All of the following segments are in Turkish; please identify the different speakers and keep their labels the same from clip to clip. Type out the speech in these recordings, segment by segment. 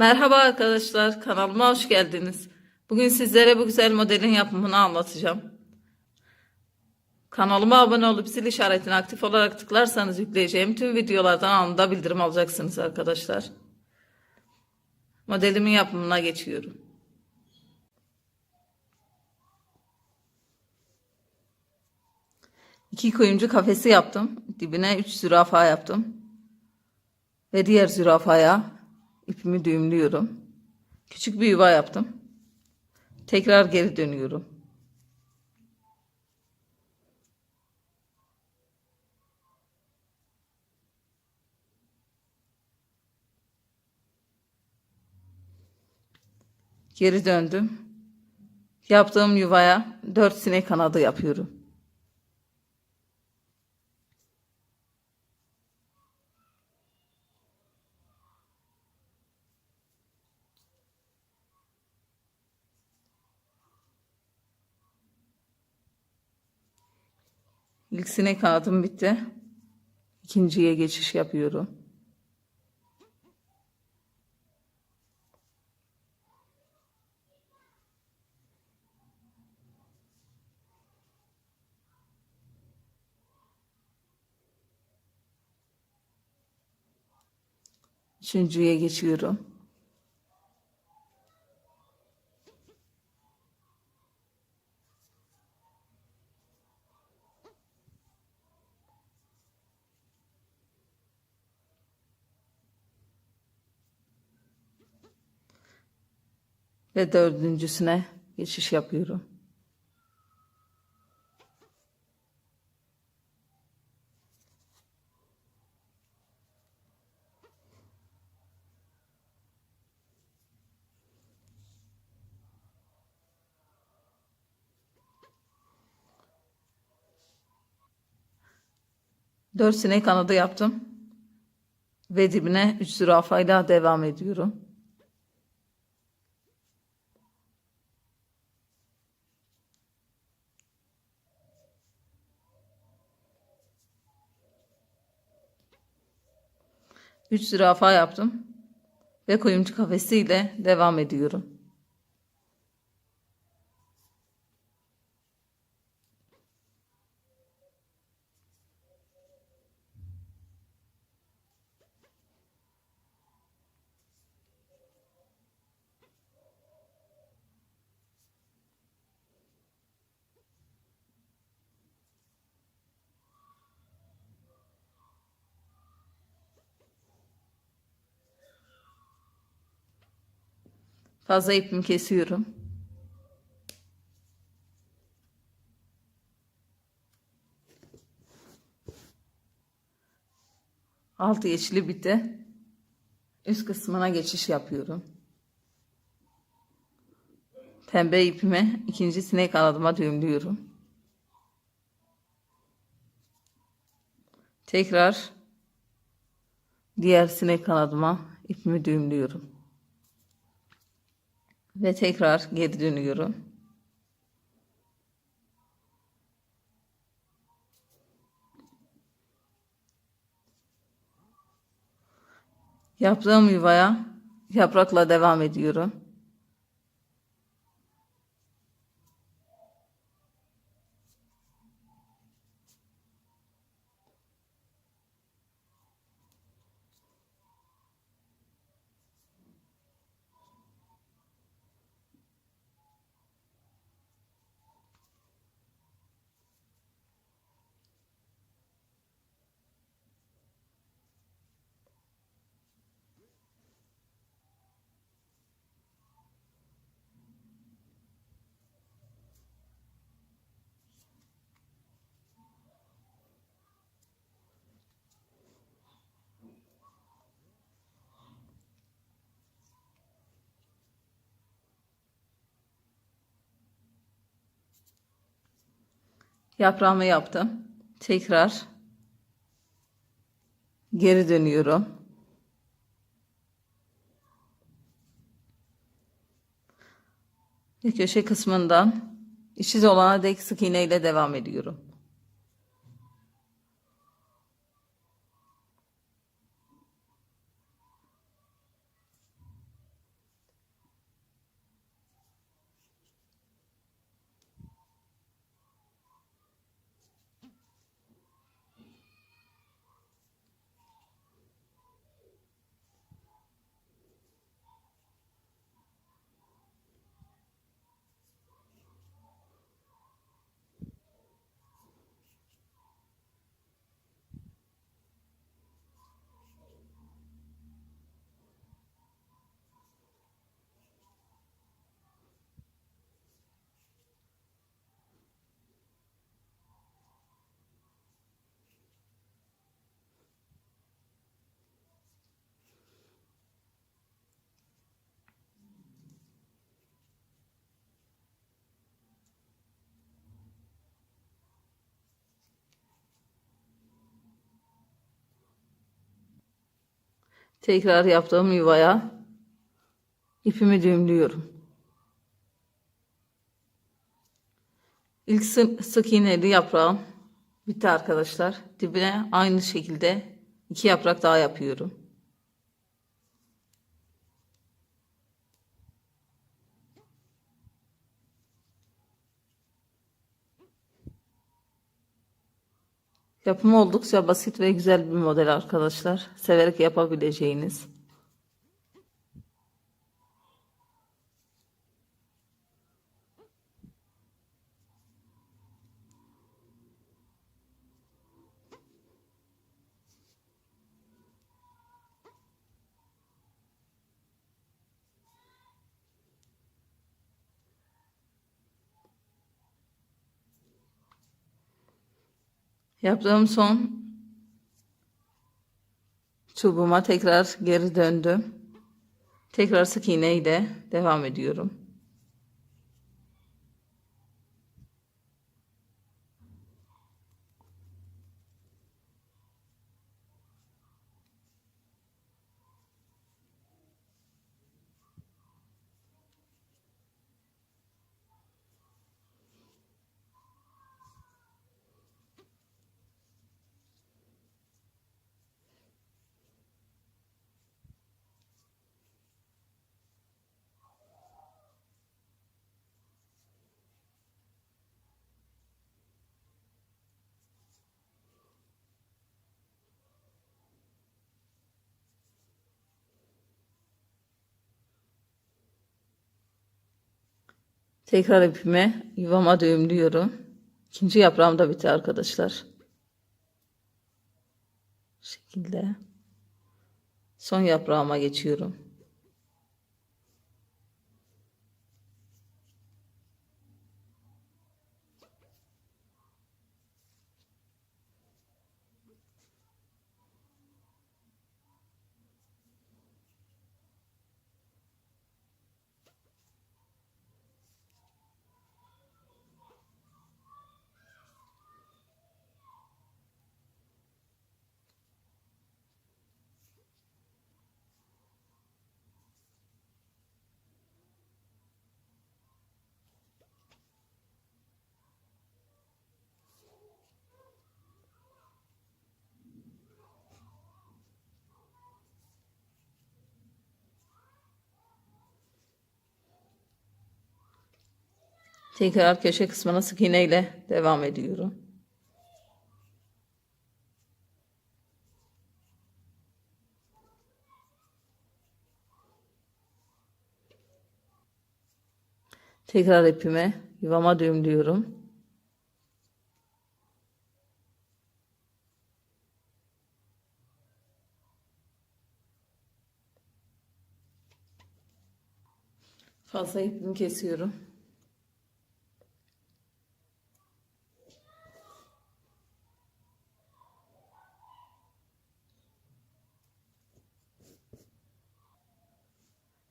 Speaker 1: Merhaba arkadaşlar, kanalıma hoş geldiniz. Bugün sizlere bu güzel modelin yapımını anlatacağım. Kanalıma abone olup zil işaretini aktif olarak tıklarsanız yükleyeceğim tüm videolardan anında bildirim alacaksınız arkadaşlar. Modelimin yapımına geçiyorum. İki kuyumcu kafesi yaptım. Dibine üç zürafa yaptım. Ve diğer zürafaya ipimi düğümlüyorum. Küçük bir yuva yaptım. Tekrar geri dönüyorum. Geri döndüm. Yaptığım yuvaya dört sinek kanadı yapıyorum. İlk sinek kanadım bitti. İkinciye geçiş yapıyorum. Üçüncüye geçiyorum. Ve dördüncüsüne geçiş yapıyorum. Dört sinek kanadı yaptım. Ve dibine üç zürafayla devam ediyorum. Üç zürafa yaptım. Ve kuyumcu kafesiyle devam ediyorum. Fazla ipimi kesiyorum. Altı yeşili bitti. Üst kısmına geçiş yapıyorum. Pembe ipimi ikinci sinek kanadıma düğümlüyorum. Tekrar diğer sinek kanadıma ipimi düğümlüyorum. Ve tekrar geri dönüyorum. Yaptığım yuvaya yaprakla devam ediyorum. Yaprağımı yaptım. Tekrar geri dönüyorum. Ve köşe kısmından işsiz olana dek sık iğne ile devam ediyorum. Tekrar yaptığım yuvaya ipimi düğümlüyorum. İlk sı- sık iğneli yaprağım bitti arkadaşlar. Dibine aynı şekilde iki yaprak daha yapıyorum. Yapımı oldukça basit ve güzel bir model arkadaşlar. Severek yapabileceğiniz. Yaptığım son çubuğuma tekrar geri döndüm. Tekrar sık iğne ile devam ediyorum. Tekrar ipimi yuvama düğümlüyorum. İkinci yaprağım da bitti arkadaşlar. Bu şekilde. Son yaprağıma geçiyorum. Tekrar köşe kısmına sık iğne ile devam ediyorum. Tekrar ipimi yuvama düğümlüyorum. Fazla ipimi kesiyorum.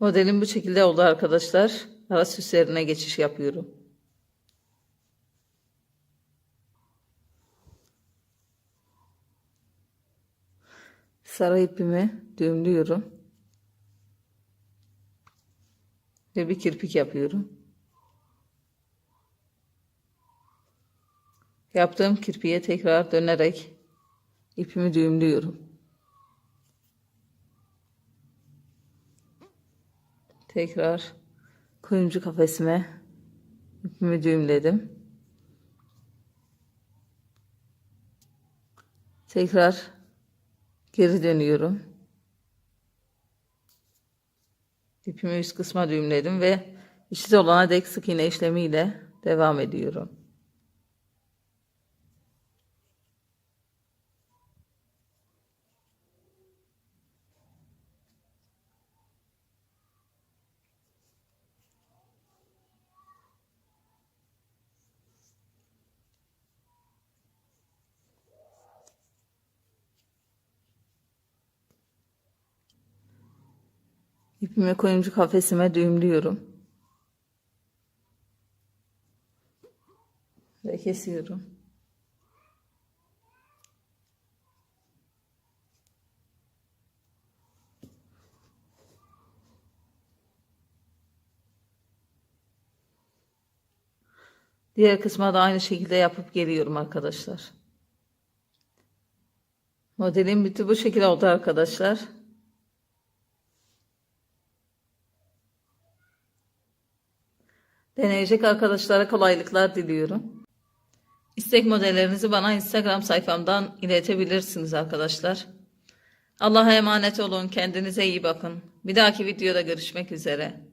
Speaker 1: Modelim bu şekilde oldu arkadaşlar. Ara süslerine geçiş yapıyorum. Sarı ipimi düğümlüyorum. Ve bir kirpik yapıyorum. Yaptığım kirpiğe tekrar dönerek ipimi düğümlüyorum. Tekrar kuyumcu kafesime ipimi düğümledim. Tekrar geri dönüyorum. İpimi üst kısma düğümledim ve eşit olana dek sık iğne işlemiyle devam ediyorum. İpime koyuncu kafesime düğümlüyorum. Ve kesiyorum. Diğer kısma da aynı şekilde yapıp geliyorum arkadaşlar. Modelin bütün bu şekilde oldu arkadaşlar. Deneyecek arkadaşlara kolaylıklar diliyorum. İstek modellerinizi bana Instagram sayfamdan iletebilirsiniz arkadaşlar. Allah'a emanet olun. Kendinize iyi bakın. Bir dahaki videoda görüşmek üzere.